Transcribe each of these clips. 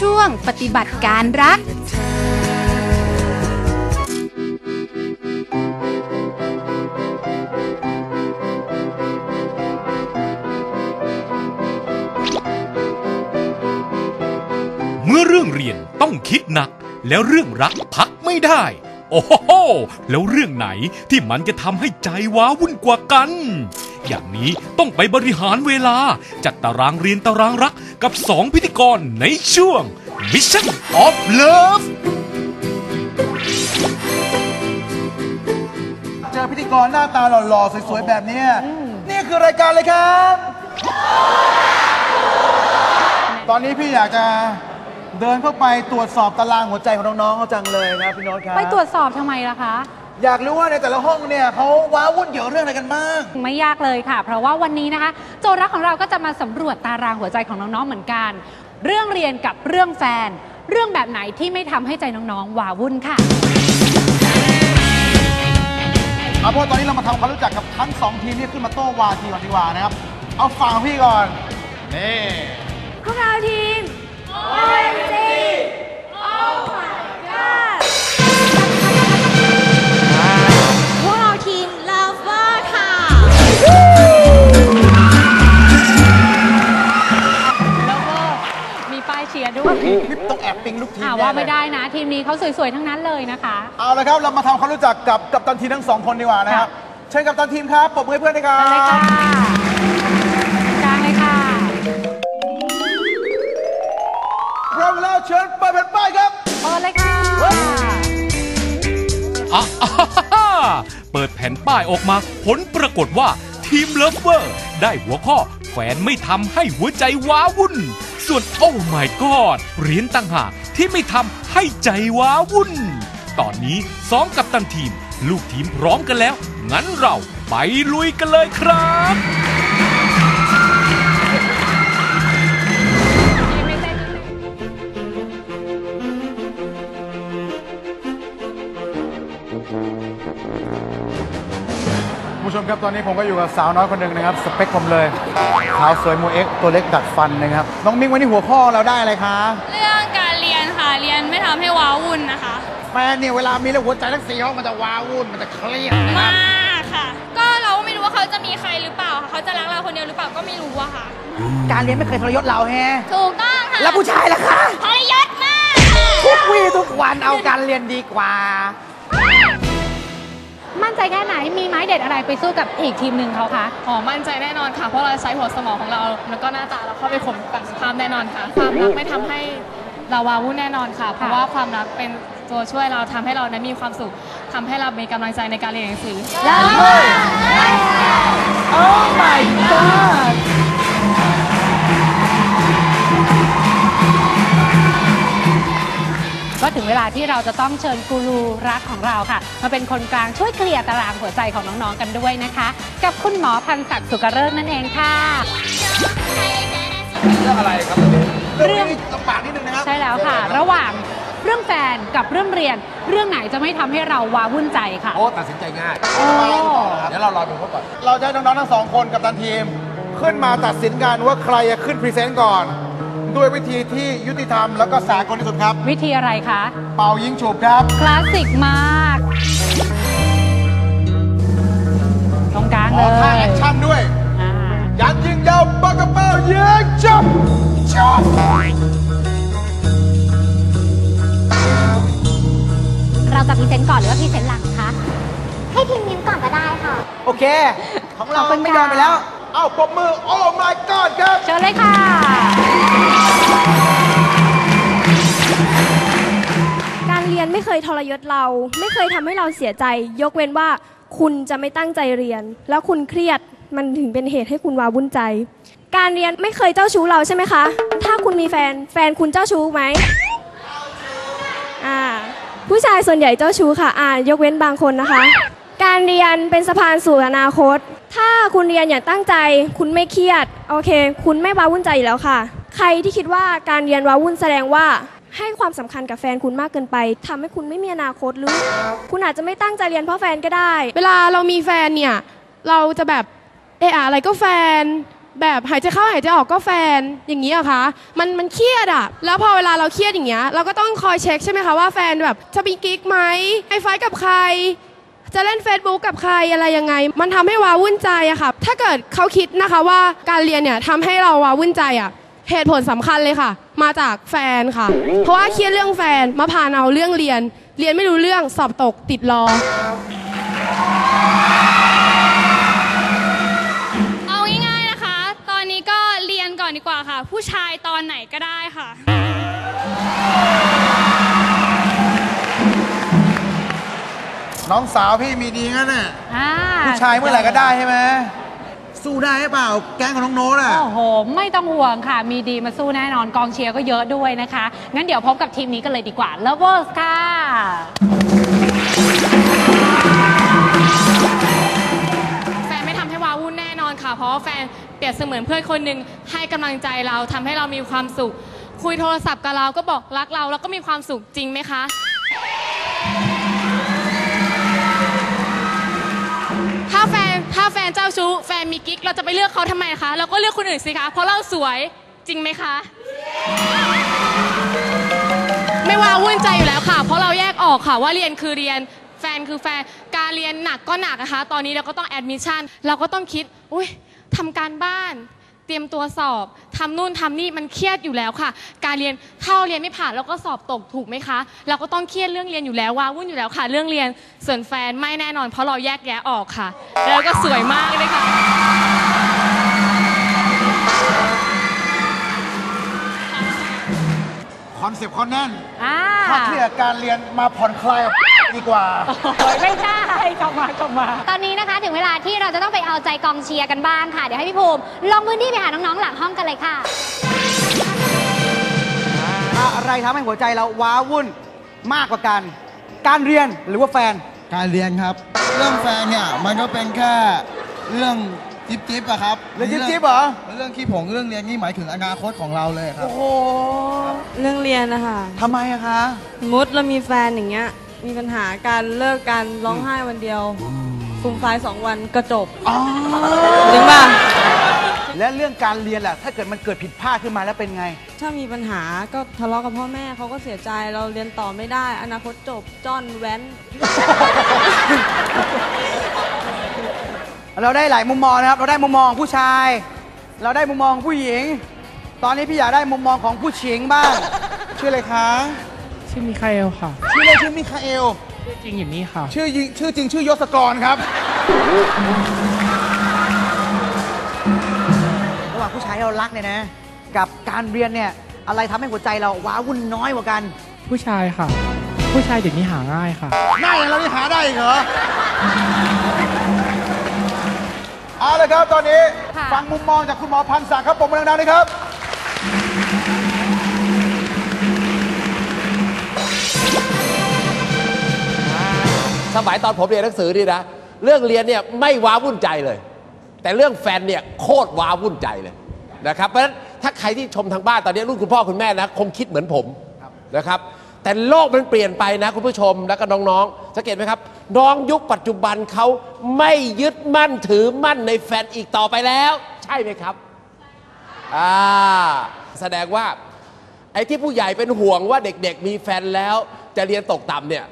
ช่วงปฏิบัติการรัก เมื่อเรื่องเรียนต้องคิดหนัก แล้วเรื่องรักพักไม่ได้ โอ้โหแล้วเรื่องไหนที่มันจะทำให้ใจว้าวุ่นกว่ากัน อย่างนี้ต้องไปบริหารเวลา จัดตารางเรียนตารางรักกับสองพิธีกรในช่วง Mission of Love เจอพิธีกรหน้าตาหล่อๆ สวยๆ แบบเนี้ยนี่คือรายการเลยครับ ตอนนี้พี่อยากจะเดินเข้าไปตรวจสอบตารางหัวใจของน้องๆเขาจังเลยนะพี่โน้ตครับ ไปตรวจสอบทำไมล่ะคะ อยากรู้ว่าในแต่ละห้องเนี่ยเขาว้าวุ่นเกี่ยวกับเรื่องอะไรกันบ้าง ไม่ยากเลยค่ะ เพราะว่าวันนี้นะคะ โจทย์รักของเราก็จะมาสำรวจตารางหัวใจของน้องๆเหมือนกัน เรื่องเรียนกับเรื่องแฟน เรื่องแบบไหนที่ไม่ทำให้ใจน้องๆหวาวุ่นค่ะ เอาเพราะตอนนี้เรามาทำความรู้จักกับทั้งสองทีมที่ขึ้นมาโต้วาทีก่อนดีกว่านะครับ เอาฝั่งพี่ก่อน นี่ พวกเราทีม OMG นะทีมนี้เขาสวยๆทั้งนั้นเลยนะคะ เอาละครับ เรามาทำความรู้จักกับกัปตันทีมทั้งสองคนดีกว่านะครับเชิญกัปตันทีมครับปรบมือให้เพื่อนด้วยครัมาเลยค่ะบกลางเลยค่ะ พร้อมแล้วเชิญเปิดแผ่นป้ายครับ เปิดเลยค่ะ อะอะฮ่าฮ่าเปิดแผ่นป้ายออกมา ผลปรากฏว่า ทีมเลิฟเวอร์ ได้หัวข้อแฟนไม่ทำให้หัวใจว้าวุ่น ส่วนโอ้ my god เหรียญต่างหากที่ไม่ทำให้ใจว้าวุ่น ตอนนี้สองกับตันทีม ลูกทีมพร้อมกันแล้ว งั้นเราไปลุยกันเลยครับ คุณผู้ชมครับตอนนี้ผมก็อยู่กับสาวน้อยคนหนึ่งนะครับสเปคผมเลยขาวสวยโมเอ็กซ์ตัวเล็กดัดฟันนะครับน้องมิ้งวันนี้หัวข้อเราได้อะไรคะเรื่องการเรียนค่ะเรียนไม่ทำให้ว้าวุ่นนะคะ แฟนเนี่ยเวลามีแล้วหัวใจทั้งสี่ห้องมันจะว้าวุ่นมันจะเครียดนะคมารับกค่ะ ก็เราก็ไม่รู้ว่าเขาจะมีใครหรือเปล่าค่ะเขาจะรักเราคนเดียวหรือเปล่าก็ไม่รู้อะค่ะ การเรียนไม่เคยทรยศเราแฮะถูกต้องค่ะแล้วผู้ชายล่ะคะทรยศมากค่ะทุกวี่ทุกวันเอาการเรียนดีกว่า มั่นใจแค่ไหนมีไม้เด็ดอะไรไปสู้กับอีกทีมหนึ่งเขาคะอ๋อมั่นใจแน่นอนค่ะ เพราะเราใช้หัวสมองของเรา แล้วก็หน้าตาเราเข้าไปข่มกับสภาพแน่นอนค่ะความรักไม่ทำให้เราวาวุ่นแน่นอนค่ะ เพราะว่าความรักเป็นตัวช่วยเราทำให้เรานั้นมีความสุขทำให้เรามีกำลังใจในการเรียนหนังสือ Oh my god ถึงเวลาที่เราจะต้องเชิญกูรูรักของเราค่ะ มาเป็นคนกลางช่วยเคลียร์ตารางหัวใจของน้องๆกันด้วยนะคะ กับคุณหมอพันศักดิ์สุกเริกนั่นเองค่ะ เรื่องอะไรครับเรื่องนี้ลำบากนิดนึงนะครับใช่แล้วค่ะ ระหว่างเรื่องแฟนกับเรื่องเรียน เรื่องไหนจะไม่ทำให้เราว้าวุ่นใจค่ะ โอ้ตัดสินใจง่ายโอ้ เดี๋ยวเรารอดูเขาก่อน เราจะให้น้องๆทั้งสองคนกับตันทีม ขึ้นมาตัดสินกันว่าใครจะขึ้นพรีเซนต์ก่อน ด้วยวิธีที่ยุติธรรมแล้วก็สากลที่สุดครับ วิธีอะไรคะ เป่ายิงฉุบครับ คลาสสิกมาก ตรงกลางขเลอท่ายแอคชั่นด้วย อ่ายันยิงยาวปากกระเป๋ายิงจับจับเราจะพรีเซนต์ก่อนหรือว่าพรีเซนต์หลังคะ ให้ทีมยิ้มก่อนก็ได้ค่ะ โอเค ของเราขอบคุณไม่ยอมไปค่ะแล้ว เอ้าปรบมือ โอ้ my god ครับ เชิญเลยค่ะ รเรียนไม่เคยทรยศเรา ไม่เคยทำให้เราเสียใจ ยกเว้นว่าคุณจะไม่ตั้งใจเรียน แล้วคุณเครียดมันถึงเป็นเหตุให้คุณวาวุ่นใจ การเรียนไม่เคยเจ้าชู้เราใช่ไหมคะ ถ้าคุณมีแฟนแฟนคุณเจ้าชู้ไหมอ่าผู้ชายส่วนใหญ่เจ้าชู้ค่ะอ่ายกเว้นบางคนนะคะ การเรียนเป็นสะพานสู่อนาคต ถ้าคุณเรียนอย่างตั้งใจ คุณไม่เครียดโอเค คุณไม่วาวุ่นใจอยู่แล้วค่ะ ใครที่คิดว่าการเรียนวาวุ่นแสดงว่า ให้ความสำคัญกับแฟนคุณมากเกินไปทำให้คุณไม่มีอนาคตหรือ คุณอาจจะไม่ตั้งใจเรียนเพราะแฟนก็ได้ เวลาเรามีแฟนเนี่ย เราจะแบบเอะอะอะไรก็แฟน แบบหายใจเข้าหายใจออกก็แฟนอย่างนี้เหรอคะมันมันเครียดอะแล้วพอเวลาเราเครียดอย่างเงี้ยเราก็ต้องคอยเช็คใช่ไหมคะว่าแฟนแบบจะมีกิ๊กไหมไอไฟท์กับใคร จะเล่น Facebook กับใครอะไรยังไง มันทำให้วาวุ่นใจอะค่ะ ถ้าเกิดเขาคิดนะคะว่าการเรียนเนี่ยทำให้เราวาวุ่นใจอะ เหตุผลสำคัญเลยค่ะ มาจากแฟนค่ะ เพราะว่าเครียดเรื่องแฟนมาพานเอาเรื่องเรียน เรียนไม่รู้เรื่องสอบตกติดรอเอาง่ายๆนะคะ ตอนนี้ก็เรียนก่อนดีกว่าค่ะ ผู้ชายตอนไหนก็ได้ค่ะ น้องสาวพี่มีดีงั้นน่ะอ่าผู้ชายเมื่อไหร่ก็ได้ใช่ไหม สู้ได้หรือเปล่า แก๊งของน้องโน้ตอะ โอ้โห ไม่ต้องห่วงค่ะ มีดีมาสู้แน่นอน กองเชียร์ก็เยอะด้วยนะคะ งั้นเดี๋ยวพบกับทีมนี้กันเลยดีกว่า Lovers ค่ะ แฟนไม่ทำให้วาวุ่นแน่นอนค่ะ เพราะว่าแฟนเปรียบเสมือนเพื่อนคนหนึ่งให้กำลังใจเราทำให้เรามีความสุข คุยโทรศัพท์กับเราก็บอกรักเราแล้วก็มีความสุขจริงไหมคะ ชู้แฟนมีกิ๊กเราจะไปเลือกเขาทำไมคะ เราก็เลือกคนอื่นสิคะ เพราะเราสวยจริงไหมคะ ไม่ว่าวุ่นใจอยู่แล้วค่ะ เพราะเราแยกออกค่ะว่าเรียนคือเรียนแฟนคือแฟนการเรียนหนักก็หนักนะคะ ตอนนี้เราก็ต้องแอดมิชชั่นเราก็ต้องคิด อุ้ยทำการบ้าน เตรียมตัวสอบทำนู่นทำนี่มันเครียดอยู่แล้วค่ะ การเรียนถ้าเราเรียนไม่ผ่านเราก็สอบตกถูกไหมคะ เราก็ต้องเครียดเรื่องเรียนอยู่แล้วว้าวุ่นอยู่แล้วค่ะ เรื่องเรียนส่วนแฟนไม่แน่นอน เพราะเราแยกแยะออกค่ะ แล้วก็สวยมากเลยค่ะ คอนเซปต์เขาแน่นอ่า ถ้าเครียดการเรียนมาผ่อนคลายกับ ดีกว่า โอ้ยไม่ใช่กลับมากลับมา ตอนนี้นะคะถึงเวลาที่เราจะต้องไปเอาใจกองเชียร์กันบ้างค่ะ เดี๋ยวให้พี่ภูมิลงพื้นที่ไปหาน้องๆหลังห้องกันเลยค่ะ อะไรทำให้หัวใจเราว้าวุ่นมากกว่ากัน การเรียนหรือว่าแฟน การเรียนครับ เรื่องแฟนเนี่ยมันก็เป็นแค่เรื่องจิ๊บจิ๊บอะครับเรื่องจิ๊บจิ๊บเหรอ เรื่องขี้ผงเรื่องเรียนนี่หมายถึงอนาคตของเราเลยครับ โอ้โห เรื่องเรียนนะคะทำไมอะคะสมมติเรามีแฟนอย่างเงี้ย มีปัญหาการเลิกกันร้องไห้วันเดียวฟูมไฟล์สองวันก็จบอ๋อจริงป่ะและเรื่องการเรียนล่ะ ถ้าเกิดมันเกิดผิดพลาดขึ้นมาแล้วเป็นไง ถ้ามีปัญหาก็ทะเลาะกับพ่อแม่เขาก็เสียใจเราเรียนต่อไม่ได้ อนาคตจบจ้อนแว้น เราได้หลายมุมมองนะครับ เราได้มุมมองผู้ชาย เราได้มุมมองผู้หญิง ตอนนี้พี่อยากได้มุมมองของผู้หญิงบ้างชื่ออะไรคะ ชื่อมิคาเอลค่ะ ชื่อเล่นชื่อมิคาเอล ชื่อจริงอยู่นี่ค่ะ ชื่อยิงชื่อจริงชื่อยศกรครับระหว่างผู้ชายที่เรารักเนี่ยนะ กับการเรียนเนี่ยอะไรทำให้หัวใจเราว้าวุ่นน้อยกว่ากัน ผู้ชายค่ะ ผู้ชายเดี๋ยวนี้หาง่ายค่ะ ง่ายอย่างเรานี่หาได้อีกเหรอเอาเลยครับตอนนี้ ค่ะ ฟังมุมมองจากคุณหมอพันศักดิ์ครับผมดังๆเลยครับ สมัยตอนผมเรียนหนังสือนี่นะ เรื่องเรียนเนี่ยไม่ว้าวุ่นใจเลย แต่เรื่องแฟนเนี่ยโคตรว้าวุ่นใจเลยนะครับเพราะฉะนั้นถ้าใครที่ชมทางบ้านตอนนี้รุ่นคุณพ่อคุณแม่นะคงคิดเหมือนผมนะครับแต่โลกมันเปลี่ยนไปนะคุณผู้ชมแล้วก็น้องๆ สังเกตไหมครับ น้องยุคปัจจุบันเขาไม่ยึดมั่นถือมั่นในแฟนอีกต่อไปแล้ว ใช่ไหมครับอ่าแสดงว่าไอ้ที่ผู้ใหญ่เป็นห่วงว่าเด็กๆมีแฟนแล้ว จะเรียนตกต่ำเนี่ย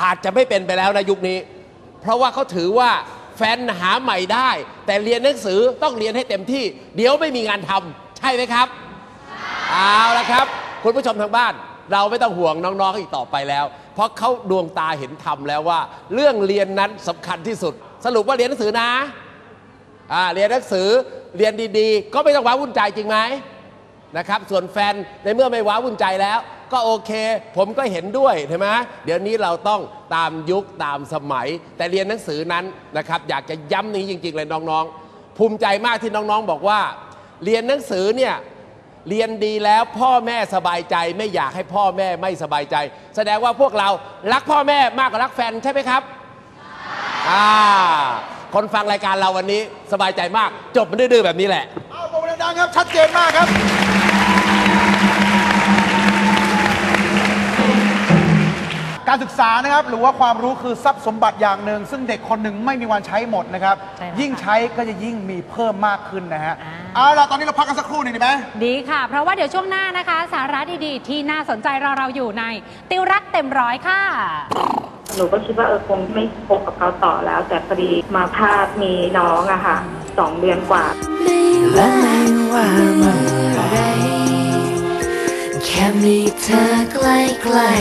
อาจจะไม่เป็นไปแล้วนะยุคนี้ เพราะว่าเขาถือว่าแฟนหาใหม่ได้ แต่เรียนหนังสือต้องเรียนให้เต็มที่ เดี๋ยวไม่มีงานทำใช่ไหมครับเอาละครับ คุณผู้ชมทางบ้าน เราไม่ต้องห่วงน้องๆอีกต่อไปแล้ว เพราะเขาดวงตาเห็นธรรมแล้วว่า เรื่องเรียนนั้นสำคัญที่สุด สรุปว่าเรียนหนังสือนะอ่าเรียนหนังสือเรียนดีๆ ก็ไม่ต้องว้าวุ่นใจจริงไหมนะครับส่วนแฟนในเมื่อไม่ว้าวุ่นใจแล้ว ก็โอเค ผมก็เห็นด้วยใช่ไหมเดี๋ยวนี้เราต้องตามยุคตามสมัย แต่เรียนหนังสือนั้นนะครับ อยากจะย้ำนี้จริง ๆ เลยน้องๆ ภูมิใจมากที่น้องๆบอกว่า เรียนหนังสือเนี่ยเรียนดีแล้วพ่อแม่สบายใจ ไม่อยากให้พ่อแม่ไม่สบายใจ แสดงว่าพวกเรารักพ่อแม่มากกว่ารักแฟนใช่ไหมครับอ่าคนฟังรายการเราวันนี้สบายใจมาก จบมันดื้อๆแบบนี้แหละเอาปรบมือดังๆครับ ชัดเจนมากครับ กการศึกษานะครับหรือว่าความรู้คือทรัพย์สมบัติอย่างหนึ่ง ซึ่งเด็กคนหนึ่งไม่มีวันใช้หมดนะครับ ใช่แล้วยิ่งใช้ก็จะยิ่งมีเพิ่มมากขึ้นนะฮะเอาล่ะตอนนี้เราพักกันสักครู่หนึงดีไหม ดีค่ะ เพราะว่าเดี๋ยวช่วงหน้านะคะ สาระดีๆ ที่น่าสนใจรอเราอยู่ใน ติวรักเต็มร้อยค่ะ หนูก็คิดว่าเออคงไม่คบกับเขาต่อแล้ว แต่พอดีมาพลาดมีน้องอะค่ะสองเดือนกว่าและไม่ว่าเมื่อไรแค่มีเธอใกล้ๆ